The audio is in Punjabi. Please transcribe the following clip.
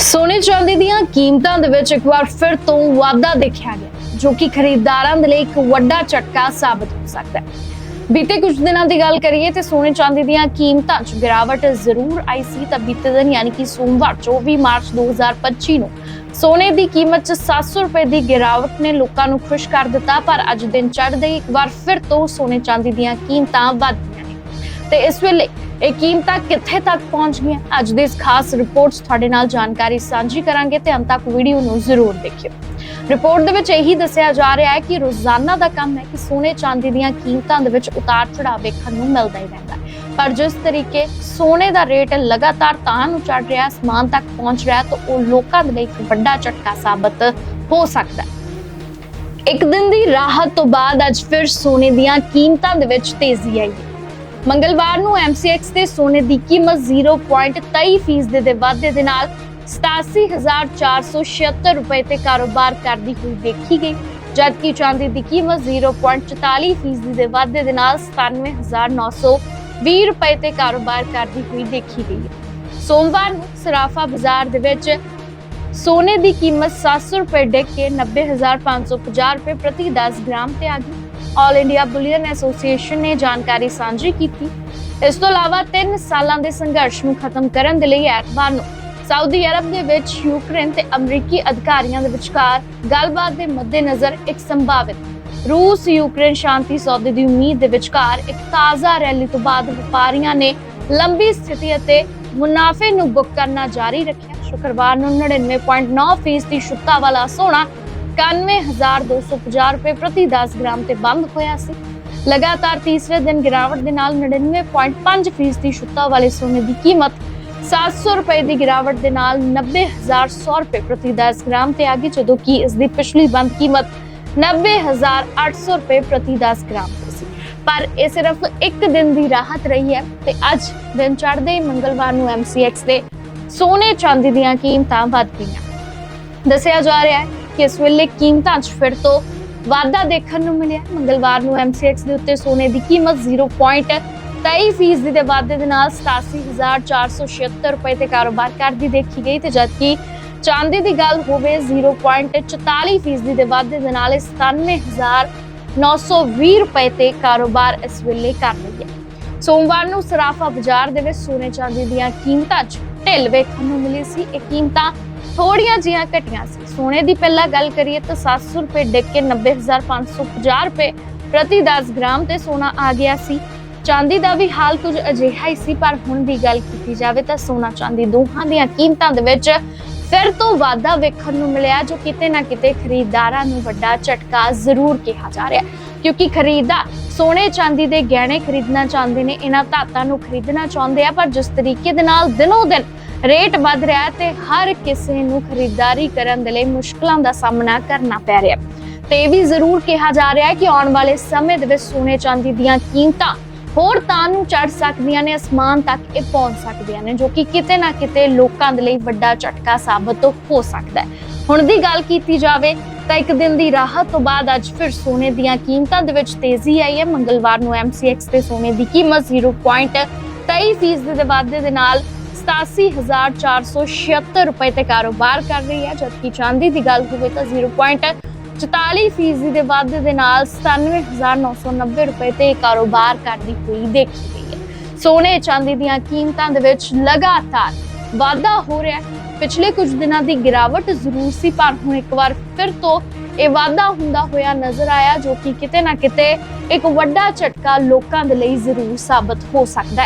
ਸੋਨੇ ਚਾਂਦੀ ਦੀਆਂ ਕੀਮਤਾਂ ਦੇ ਵਿੱਚ ਇੱਕ ਵਾਰ ਫਿਰ ਤੋਂ ਵਾਧਾ ਦੇਖਿਆ ਗਿਆ, ਜੋ ਕਿ ਖਰੀਦਦਾਰਾਂ ਦੇ ਲਈ ਇੱਕ ਵੱਡਾ ਝਟਕਾ ਸਾਬਤ ਹੋ ਸਕਦਾ ਹੈ। ਬੀਤੇ ਕੁਝ ਦਿਨਾਂ ਦੀ ਗੱਲ ਕਰੀਏ ਤੇ ਸੋਨੇ ਚਾਂਦੀ ਦੀਆਂ ਕੀਮਤਾਂ 'ਚ ਗਿਰਾਵਟ ਜ਼ਰੂਰ ਆਈ ਸੀ, ਤਾਂ ਬੀਤੇ ਦਿਨ ਯਾਨੀ ਕਿ ਸੋਮਵਾਰ 24 ਮਾਰਚ 2025 ਨੂੰ ਸੋਨੇ ਦੀ ਕੀਮਤ 'ਚ 700 ਰੁਪਏ ਦੀ ਗਿਰਾਵਟ ਨੇ ਲੋਕਾਂ ਨੂੰ ਖੁਸ਼ ਕਰ ਦਿੱਤਾ, ਪਰ ਅੱਜ ਦਿਨ ਚੜ੍ਹਦੇ ਇੱਕ ਵਾਰ ਫਿਰ ਤੋਂ ਸੋਨੇ ਚਾਂਦੀ ਦੀਆਂ ਕੀਮਤਾਂ ਵੱਧ ਗਈਆਂ ਨੇ। ਤੇ ਇਸ ਵੇਲੇ ਇਹ ਕੀਮਤਾਂ ਕਿੱਥੇ ਤੱਕ ਪਹੁੰਚ ਗਈਆਂ? ਅੱਜ ਦੀ ਇਸ ਖਾਸ ਰਿਪੋਰਟ 'ਚ ਤੁਹਾਡੇ ਨਾਲ ਜਾਣਕਾਰੀ ਸਾਂਝੀ ਕਰਾਂਗੇ ਤੇ ਅੰਤ ਤੱਕ ਵੀਡੀਓ ਨੂੰ ਜ਼ਰੂਰ ਦੇਖਿਓ। ਰਿਪੋਰਟ ਦੇ ਵਿੱਚ ਇਹੀ ਦੱਸਿਆ ਜਾ ਰਿਹਾ ਹੈ ਕਿ ਰੋਜ਼ਾਨਾ ਦਾ ਕੰਮ ਹੈ ਕਿ ਸੋਨੇ ਚਾਂਦੀ ਦੀਆਂ ਕੀਮਤਾਂ ਦੇ ਵਿੱਚ ਉਤਾਰ ਚੜਾਅ ਵੇਖਣ ਨੂੰ ਮਿਲਦਾ ਹੀ ਰਹਿੰਦਾ ਹੈ। ਪਰ ਜਿਸ ਤਰੀਕੇ ਸੋਨੇ ਦਾ ਰੇਟ ਲਗਾਤਾਰ ਤਾਂ ਨੂੰ ਚੜ ਰਿਹਾ ਹੈ, ਅਸਮਾਨ ਤੱਕ ਪਹੁੰਚ ਰਿਹਾ ਤਾਂ ਉਹ ਲੋਕਾਂ ਦੇ ਲਈ ਇੱਕ ਵੱਡਾ ਝਟਕਾ ਸਾਬਤ ਹੋ ਸਕਦਾ ਹੈ। ਇੱਕ ਦਿਨ ਦੀ ਰਾਹਤ ਤੋਂ ਬਾਅਦ ਅੱਜ ਫਿਰ ਸੋਨੇ ਦੀਆਂ ਕੀਮਤਾਂ ਦੇ ਵਿੱਚ ਤੇਜ਼ੀ ਆਈ ਹੈ। ਮੰਗਲਵਾਰ ਨੂੰ MCX ਤੇ ਸੋਨੇ ਦੀ ਕੀਮਤ 0.23% ਦੇ ਵਾਧੇ ਦੇ ਨਾਲ 87476 ਰੁਪਏ ਤੇ ਕਾਰੋਬਾਰ ਕਰਦੀ ਹੋਈ ਦੇਖੀ ਗਈ, ਜਦਕਿ ਚਾਂਦੀ ਦੀ ਕੀਮਤ 0.44% ਦੇ ਵਾਧੇ ਦੇ ਨਾਲ 97920 ਰੁਪਏ ਤੇ ਕਾਰੋਬਾਰ ਕਰਦੀ ਹੋਈ ਦੇਖੀ ਗਈ। ਹੈ ਸੋਮਵਾਰ ਨੂੰ ਸਰਾਫਾ ਬਾਜ਼ਾਰ ਦੇ ਵਿੱਚ ਸੋਨੇ ਦੀ ਕੀਮਤ 700 ਰੁਪਏ ਡਿੱਗ ਕੇ 90550 ਰੁਪਏ ਪ੍ਰਤੀ 10 ਗ੍ਰਾਮ ਤੇ ਆ ਗਈ। ਆਲ ਇੰਡੀਆ ਬੁਲੀਅਨ ਐਸੋਸੀਏਸ਼ਨ ਨੇ ਜਾਣਕਾਰੀ ਸਾਂਝੀ ਕੀਤੀ। ਇਸ ਤੋਂ ਇਲਾਵਾ 3 ਸਾਲਾਂ ਦੇ ਸੰਘਰਸ਼ ਨੂੰ ਖਤਮ ਕਰਨ ਦੇ ਲਈ ਐਤਵਾਰ ਨੂੰ ਸਾਊਦੀ ਅਰਬ ਦੇ ਵਿੱਚ ਯੂਕਰੇਨ ਤੇ ਅਮਰੀਕੀ ਅਧਿਕਾਰੀਆਂ ਦੇ ਵਿਚਕਾਰ ਗੱਲਬਾਤ ਦੇ ਮੱਦੇਨਜ਼ਰ ਇੱਕ ਸੰਭਾਵਿਤ ਰੂਸ ਯੂਕਰੇਨ ਸ਼ਾਂਤੀ ਸੌਦੇ ਦੀ ਉਮੀਦ ਦੇ ਵਿਚਕਾਰ ਇੱਕ ਤਾਜ਼ਾ ਰੈਲੀ ਤੋਂ ਬਾਅਦ ਵਪਾਰੀਆਂ ਨੇ ਲੰਬੀ ਸਥਿਤੀ ਅਤੇ ਮੁਨਾਫੇ ਨੂੰ ਬੁੱਕ ਕਰਨਾ ਜਾਰੀ ਰੱਖਿਆ। ਸ਼ੁੱਕਰਵਾਰ ਨੂੰ 99.9% ਦੀ ਸ਼ੁੱਤਾ ਵਾਲਾ ਸੋਨਾ 91250 ਰੁਪਏ ਪ੍ਰਤੀ 10 ਗ੍ਰਾਮ ਤੇ ਬੰਦ ਹੋਇਆ ਸੀ। ਲਗਾਤਾਰ ਤੀਸਰੇ ਦਿਨ ਗਿਰਾਵਟ ਦੇ ਨਾਲ 99.5% ਦੀ ਸ਼ੁੱਤਾ ਵਾਲੇ ਸੋਨੇ ਦੀ ਕੀਮਤ 700 ਰੁਪਏ ਦੀ ਗਿਰਾਵਟ ਦੇ ਨਾਲ 90100 ਰੁਪਏ ਪ੍ਰਤੀ 10 ਗ੍ਰਾਮ ਤੇ ਆ ਗਈ, ਜਦੋਂ ਕਿ ਇਸ ਦੀ ਪਿਛਲੀ ਬੰਦ ਕੀਮਤ 90800 ਰੁਪਏ ਪ੍ਰਤੀ 10 ਗ੍ਰਾਮ ਸੀ। ਪਰ ਇਹ ਸਿਰਫ ਇੱਕ ਦਿਨ ਦੀ ਰਾਹਤ ਰਹੀ ਹੈ ਤੇ ਅੱਜ ਦਿਨ ਚੜ੍ਹਦੇ ਹੀ ਮੰਗਲਵਾਰ ਨੂੰ MCX ਦੇ ਸੋਨੇ ਚਾਂਦੀ ਦੀਆਂ ਕੀਮਤਾਂ ਵਧ ਗਈਆਂ। ਦੱਸਿਆ ਜਾ ਰਿਹਾ ਹੈ ਕਿ ਇਸ ਵੇਲੇ ਕੀਮਤਾਂ 'ਚ ਫਿਰ ਤੋਂ ਵਾਧਾ ਦੇਖਣ ਨੂੰ ਮਿਲਿਆ। ਮੰਗਲਵਾਰ ਨੂੰ MCX ਦੇ ਉੱਤੇ ਸੋਨੇ ਦੀ ਕੀਮਤ 0.23 ਫੀਸਦੀ ਦੇ ਵਾਧੇ ਦੇ ਨਾਲ 87476 ਰੁਪਏ ਤੇ ਕਾਰੋਬਾਰ ਕਰਦੀ ਦੇਖੀ ਗਈ ਤੇ ਜਦਕਿ ਚਾਂਦੀ ਦੀ ਗੱਲ ਹੋਵੇ 0.44 ਫੀਸਦੀ ਦੇ ਵਾਧੇ ਦੇ ਨਾਲ 97920 ਰੁਪਏ ਤੇ ਕਾਰੋਬਾਰ ਇਸ ਵੇਲੇ ਕਰ ਰਹੀ ਹੈ। ਸੋਮਵਾਰ ਨੂੰ ਸਰਾਫਾ ਬਾਜ਼ਾਰ ਦੇ ਵਿੱਚ ਸੋਨੇ ਚਾਂਦੀ ਦੀਆਂ ਕੀਮਤਾਂ 'ਚ ਢਿੱਲ ਵੇਖਣ ਨੂੰ ਮਿਲੀ ਸੀ। ਇਹ ਕੀਮਤਾਂ ਥੋੜੀਆਂ ਜੀਆਂ ਘਟੀਆਂ ਸੀ। ਸੋਨੇ ਦੀ ਪਹਿਲਾਂ ਗੱਲ ਕਰੀਏ ਤਾਂ 700 ਰੁਪਏ ਡਿੱਗ ਕੇ 90550 ਰੁਪਏ ਪ੍ਰਤੀ 10 ਗ੍ਰਾਮ ਤੇ ਸੋਨਾ ਆ ਗਿਆ ਸੀ। ਚਾਂਦੀ ਦਾ ਵੀ ਹਾਲ ਕੁਝ ਅਜਿਹਾ ਹੀ ਸੀ, ਪਰ ਹੁਣ ਦੀ ਗੱਲ ਕੀਤੀ ਜਾਵੇ ਤਾਂ ਸੋਨਾ ਚਾਂਦੀ ਦੋਹਾਂ ਦੀਆਂ ਕੀਮਤਾਂ ਦੇ ਵਿੱਚ ਫਿਰ ਤੋਂ ਵਾਧਾ ਵੇਖਣ ਨੂੰ ਮਿਲਿਆ, ਜੋ ਕਿਤੇ ਨਾ ਕਿਤੇ ਖਰੀਦਦਾਰਾਂ ਨੂੰ ਵੱਡਾ ਝਟਕਾ ਜ਼ਰੂਰ ਕਿਹਾ ਜਾ ਰਿਹਾ ਹੈ। ਕਿਉਂਕਿ ਖਰੀਦਦਾਰ ਸੋਨੇ ਚਾਂਦੀ ਦੇ ਗਹਿਣੇ ਖਰੀਦਣਾ ਚਾਹੁੰਦੇ ਨੇ, ਇਹਨਾਂ ਧਾਤਾਂ ਨੂੰ ਖਰੀਦਣਾ ਚਾਹੁੰਦੇ ਆ, ਪਰ ਜਿਸ ਤਰੀਕੇ ਦੇ ਨਾਲ ਦਿਨੋਂ ਦਿਨ ਰੇਟ ਵੱਧ ਰਿਹਾ ਹੈ ਤੇ ਹਰ ਕਿਸੇ ਨੂੰ ਖਰੀਦਦਾਰੀ ਕਰਨ ਦੇ ਲਈ ਮੁਸ਼ਕਲਾਂ ਦਾ ਸਾਹਮਣਾ ਕਰਨਾ ਪੈ ਰਿਹਾ। ਹੈ ਤੇ ਇਹ ਵੀ ਜ਼ਰੂਰ ਕਿਹਾ ਜਾ ਰਿਹਾ ਹੈ ਕਿ ਆਉਣ ਵਾਲੇ ਸਮੇਂ ਦੇ ਵਿੱਚ ਸੋਨੇ ਚਾਂਦੀ ਦੀਆਂ ਕੀਮਤਾਂ ਹੋਰ ਤਾਂ ਨੂੰ ਚੜ ਸਕਦੀਆਂ ਨੇ, ਅਸਮਾਨ ਤੱਕ ਇਹ ਪਹੁੰਚ ਸਕਦੀਆਂ ਨੇ, ਜੋ ਕਿ ਕਿਤੇ ਨਾ ਕਿਤੇ ਲੋਕਾਂ ਦੇ ਲਈ ਵੱਡਾ ਝਟਕਾ ਸਾਬਤ ਹੋ ਸਕਦਾ ਹੈ। ਹੁਣ ਦੀ ਗੱਲ ਕੀਤੀ ਜਾਵੇ ਤਾਂ ਇੱਕ ਦਿਨ ਦੀ ਰਾਹਤ ਤੋਂ ਬਾਅਦ ਅੱਜ ਫਿਰ ਸੋਨੇ ਦੀਆਂ ਕੀਮਤਾਂ ਦੇ ਵਿੱਚ ਤੇਜ਼ੀ ਆਈ ਹੈ। ਮੰਗਲਵਾਰ ਨੂੰ MCX ਤੇ ਸੋਨੇ ਦੀ ਕੀਮਤ 0.23% ਦੇ ਵਾਧੇ ਦੇ ਨਾਲ 87476 ਰੁਪਏ ਤੇ ਕਾਰੋਬਾਰ ਕਰ ਰਹੀ ਹੈ, ਜਦਕਿ ਚਾਂਦੀ ਦੀ ਗੱਲ ਹੋਵੇ ਤਾਂ 0.44 ਫੀਸਦੀ ਦੇ ਵਾਧੇ ਦੇ ਨਾਲ 97990 ਰੁਪਏ ਤੇ ਕਾਰੋਬਾਰ ਕਰਦੀ ਹੋਈ ਦੇਖੀ ਗਈ ਹੈ। ਸੋਨੇ ਚਾਂਦੀ ਦੀਆਂ ਕੀਮਤਾਂ ਦੇ ਵਿੱਚ ਲਗਾਤਾਰ ਵਾਧਾ ਹੋ ਰਿਹਾ ਹੈ। ਪਿਛਲੇ ਕੁਝ ਦਿਨਾਂ ਦੀ ਗਿਰਾਵਟ ਜ਼ਰੂਰ ਸੀ, ਪਰ ਹੁਣ ਇੱਕ ਵਾਰ ਫਿਰ ਤੋਂ ਇਹ ਵਾਧਾ ਹੁੰਦਾ ਹੋਇਆ ਨਜ਼ਰ ਆਇਆ, ਜੋ ਕਿ ਕਿਤੇ ਨਾ ਕਿਤੇ ਇੱਕ ਵੱਡਾ ਝਟਕਾ ਲੋਕਾਂ ਦੇ ਲਈ ਜ਼ਰੂਰ ਸਾਬਤ ਹੋ ਸਕਦਾ